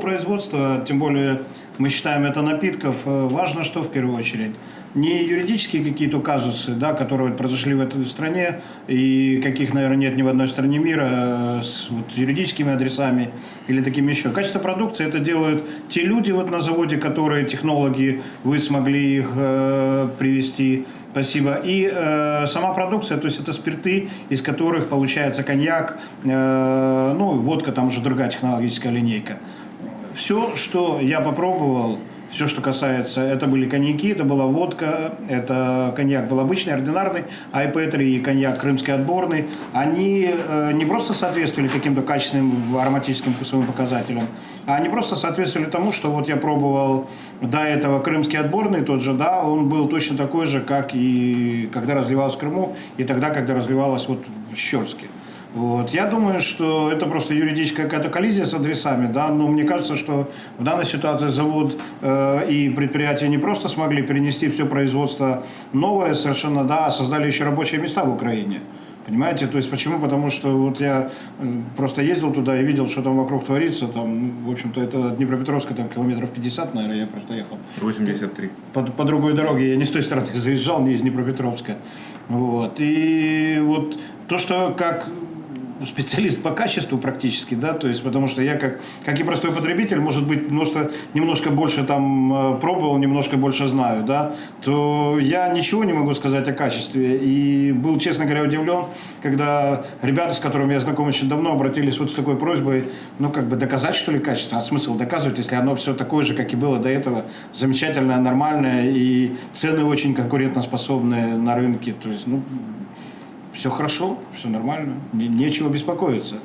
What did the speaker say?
Производство, тем более мы считаем это напитков, э, важно что в первую очередь? Не юридические какие-то казусы, да, которые произошли в этой стране, и каких, наверное, нет ни в одной стране мира э, с вот, юридическими адресами или такими еще. Качество продукции это делают те люди вот на заводе, которые технологи, вы смогли их э, привести. Спасибо. И э, сама продукция, то есть это спирты, из которых получается коньяк, э, ну, водка, там уже другая технологическая линейка. Все, что я попробовал, все, что касается, это были коньяки, это была водка, это коньяк был обычный, ординарный, ip и коньяк крымский отборный, они э, не просто соответствовали каким-то качественным ароматическим вкусовым показателям, а они просто соответствовали тому, что вот я пробовал до этого крымский отборный, тот же, да, он был точно такой же, как и когда разливалось в Крыму, и тогда, когда разливалось вот в Щерске. Вот. Я думаю, что это просто юридическая какая-то коллизия с адресами, да, но мне кажется, что в данной ситуации завод э, и предприятие не просто смогли перенести все производство новое совершенно, да, а создали еще рабочие места в Украине. Понимаете, то есть почему? Потому что вот я э, просто ездил туда и видел, что там вокруг творится, там, в общем-то, это от Днепропетровска там километров 50, наверное, я просто ехал 83. по, по другой дороге. Я не с той стороны заезжал, не из Днепропетровска. Вот. И вот то, что как специалист по качеству практически, да, то есть потому что я как, как и простой потребитель, может быть, немножко, немножко больше там э, пробовал, немножко больше знаю, да, то я ничего не могу сказать о качестве. И был, честно говоря, удивлен, когда ребята, с которыми я знаком очень давно, обратились вот с такой просьбой, ну, как бы доказать, что ли, качество. А смысл доказывать, если оно все такое же, как и было до этого, замечательное, нормальное, и цены очень конкурентоспособные на рынке. То есть, ну, все хорошо, все нормально, не- нечего беспокоиться.